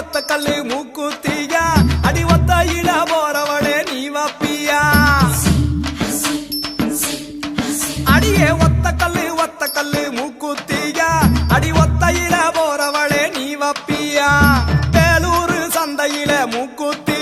ஒத்த கல்லு மூக்குத்தியா? அடி ஒத்த இட போறவனே நீ வப்பியா? அடியே ஒத்த கல்லு ஒத்த கல்லு மூக்குத்தியா? அடி ஒத்த இட போறவளே நீ வப்பியா? வேலூர் சந்தையில மூக்குத்தி